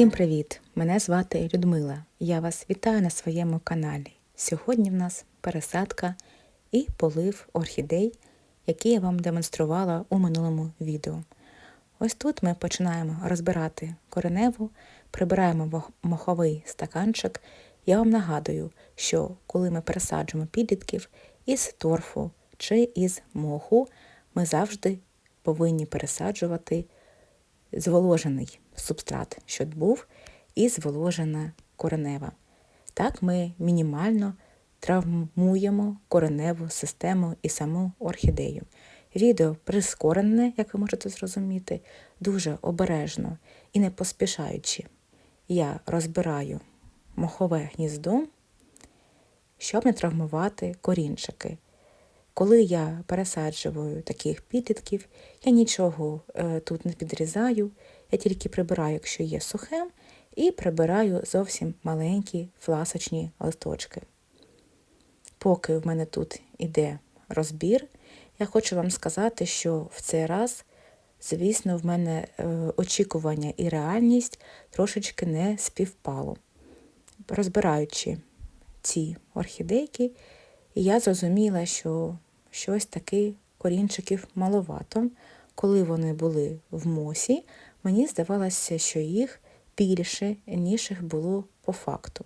Всім привіт! Мене звати Людмила. Я вас вітаю на своєму каналі. Сьогодні в нас пересадка і полив орхідей, які я вам демонструвала у минулому відео. Ось тут ми починаємо розбирати кореневу, прибираємо моховий стаканчик. Я вам нагадую, що коли ми пересаджуємо підлітків із торфу чи із моху, ми завжди повинні пересаджувати зволожений субстрат, щоб був, і зволожена коренева. Так ми мінімально травмуємо кореневу систему і саму орхідею. Відео прискорене, як ви можете зрозуміти, дуже обережно і не поспішаючи. Я розбираю мохове гніздо, щоб не травмувати корінчики. Коли я пересаджую таких підлітків, я нічого е, тут не підрізаю, я тільки прибираю, якщо є сухе, і прибираю зовсім маленькі фласочні листочки. Поки в мене тут іде розбір, я хочу вам сказати, що в цей раз, звісно, в мене е, очікування і реальність трошечки не співпало. Розбираючи ці орхідейки, я зрозуміла, що щось таки корінчиків маловато. Коли вони були в мосі, мені здавалося, що їх більше, ніж їх було по факту.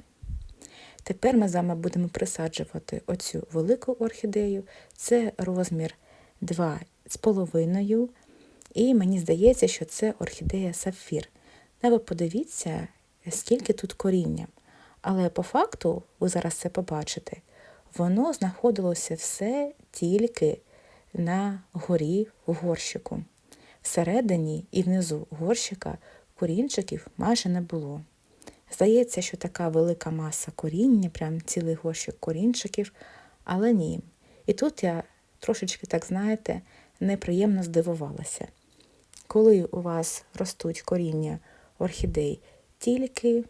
Тепер ми з вами будемо присаджувати оцю велику орхідею. Це розмір 2,5. І мені здається, що це орхідея сапфір. Та подивіться, скільки тут коріння. Але по факту, ви зараз це побачите, воно знаходилося все тільки на горі в горщику. Всередині і внизу горщика корінчиків майже не було. Здається, що така велика маса коріння, прям цілий горщик корінчиків, але ні. І тут я трошечки, так знаєте, неприємно здивувалася. Коли у вас ростуть коріння орхідей тільки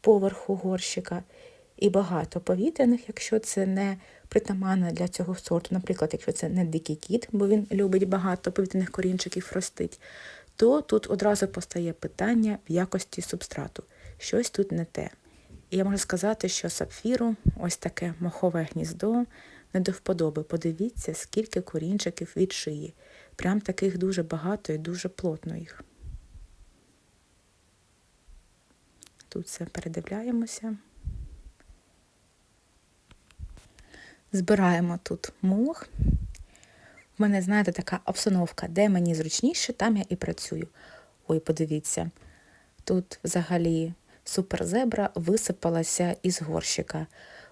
поверху горщика і багато повітряних, якщо це не притаманно для цього сорту, наприклад, якщо це не дикий кіт, бо він любить багато повітряних корінчиків ростить, то тут одразу постає питання в якості субстрату. Щось тут не те. І я можу сказати, що сапфіру, ось таке мохове гніздо, не до вподоби. Подивіться, скільки корінчиків від шиї. Прям таких дуже багато і дуже плотно їх. Тут все передивляємося. Збираємо тут мох. У мене, знаєте, така обстановка, де мені зручніше, там я і працюю. Ой, подивіться, тут взагалі суперзебра висипалася із горщика.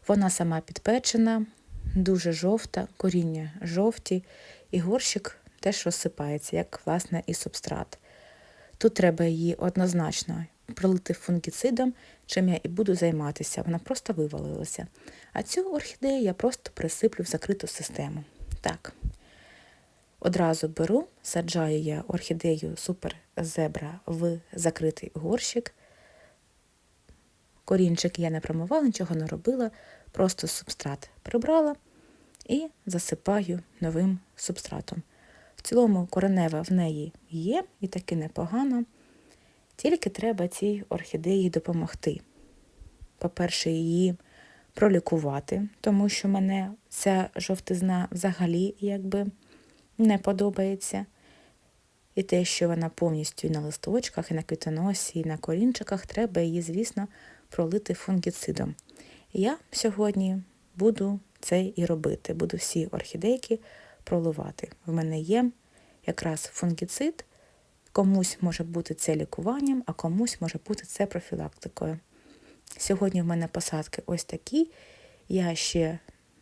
Вона сама підпечена, дуже жовта, коріння жовті, і горщик теж розсипається, як, власне, і субстрат. Тут треба її однозначно пролити фунгіцидом, чим я і буду займатися. Вона просто вивалилася. А цю орхідею я просто присиплю в закриту систему. Так. Одразу беру, саджаю я орхідею супер зебра в закритий горщик. Корінчик я не промивала, нічого не робила, просто субстрат прибрала і засипаю новим субстратом. В цілому коренева в неї є і таки непогано. Тільки треба цій орхідеї допомогти. По-перше, її пролікувати, тому що мене ця жовтизна взагалі якби не подобається. І те, що вона повністю і на листочках, і на квітоносі, і на корінчиках, треба її, звісно, пролити фунгіцидом. Я сьогодні буду це і робити. Буду всі орхідейки проливати. В мене є якраз фунгіцид. Комусь може бути це лікуванням, а комусь може бути це профілактикою. Сьогодні в мене посадки ось такі. Я ще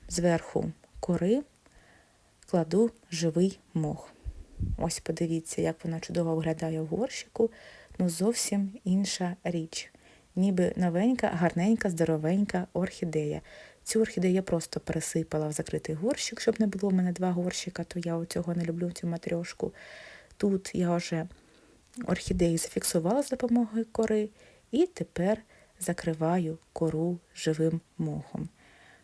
зверху кори кладу живий мох. Ось подивіться, як вона чудово виглядає в горщику. Ну зовсім інша річ. Ніби новенька, гарненька, здоровенька орхідея. Цю орхідею я просто пересипала в закритий горщик, щоб не було в мене два горщика, то я цього не люблю, цю матрьошку. Тут я вже орхідею зафіксувала з допомогою кори і тепер закриваю кору живим мохом.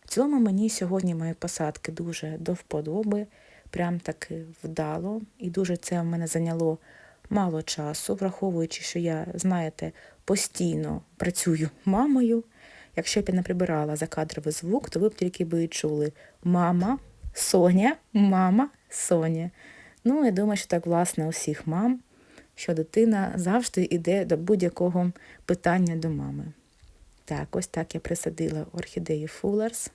В цілому мені сьогодні мої посадки дуже до вподоби, прям таки вдало, і дуже це в мене зайняло мало часу, враховуючи, що я, знаєте, постійно працюю мамою. Якщо б я не прибирала закадровий звук, то ви б тільки би чули мама, Соня, мама, Соня. Ну, я думаю, що так, власне, у всіх мам, що дитина завжди йде до будь-якого питання до мами. Так, ось так я присадила орхідею Фуллерс.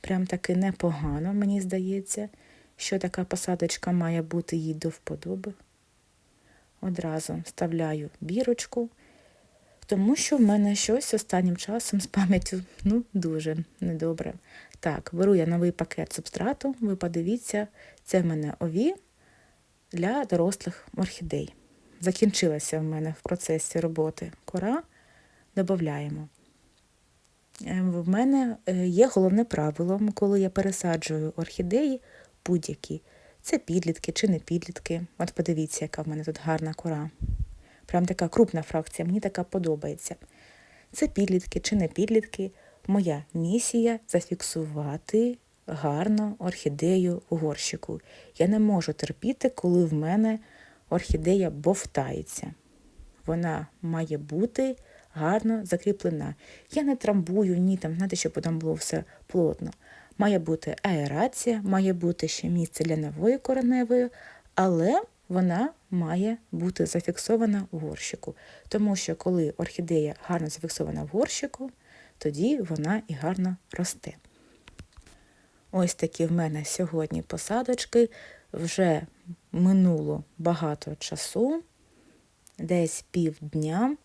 Прям таки непогано, мені здається, що така посадочка має бути їй до вподоби. Одразу вставляю бірочку, тому що в мене щось останнім часом з пам'яттю ну, дуже недобре. Так, беру я новий пакет субстрату, ви подивіться, це в мене ові для дорослих орхідей. Закінчилася в мене в процесі роботи кора, додаємо. В мене е, є головне правило, коли я пересаджую орхідеї будь-які. Це підлітки чи не підлітки. От подивіться, яка в мене тут гарна кора. Прям така крупна фракція, мені така подобається. Це підлітки чи не підлітки. Моя місія зафіксувати гарно орхідею в горщику. Я не можу терпіти, коли в мене орхідея бовтається. Вона має бути гарно закріплена. Я не трамбую, ні там, знаєте, щоб там було все плотно. Має бути аерація, має бути ще місце для нової кореневої, але вона має бути зафіксована в горщику. Тому що коли орхідея гарно зафіксована в горщику, тоді вона і гарно росте. Ось такі в мене сьогодні посадочки. Вже минуло багато часу, десь півдня.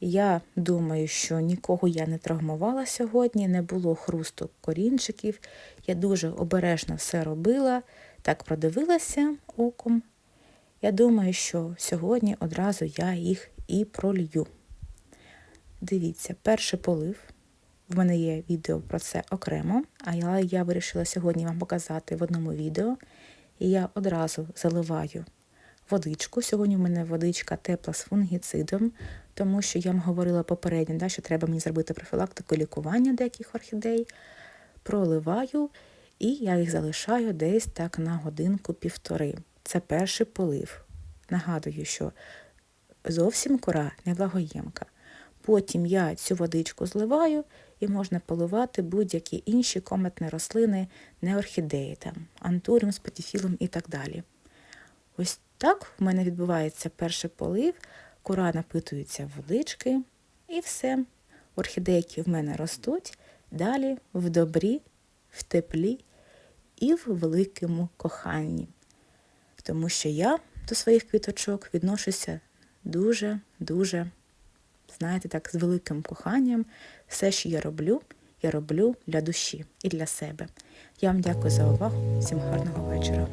Я думаю, що нікого я не травмувала сьогодні, не було хрусту корінчиків. Я дуже обережно все робила, так продивилася оком. Я думаю, що сьогодні одразу я їх і пролью. Дивіться, перший полив. В мене є відео про це окремо, а я, вирішила сьогодні вам показати в одному відео. І я одразу заливаю водичку. Сьогодні в мене водичка тепла з фунгіцидом, тому що я вам говорила попередньо, да, що треба мені зробити профілактику лікування деяких орхідей. Проливаю і я їх залишаю десь так на годинку-півтори. Це перший полив. Нагадую, що зовсім кора невлагоємка. Потім я цю водичку зливаю і можна поливати будь-які інші кометні рослини, не орхідеї, там, антуріум, спатіфілум і так далі. Ось так в мене відбувається перший полив, кора напитується водички і все. Орхідейки в мене ростуть далі в добрі, в теплі і в великому коханні. Тому що я до своїх квіточок відношуся дуже-дуже, знаєте, так, з великим коханням. Все, що я роблю, я роблю для душі і для себе. Я вам дякую за увагу. Всім гарного вечора.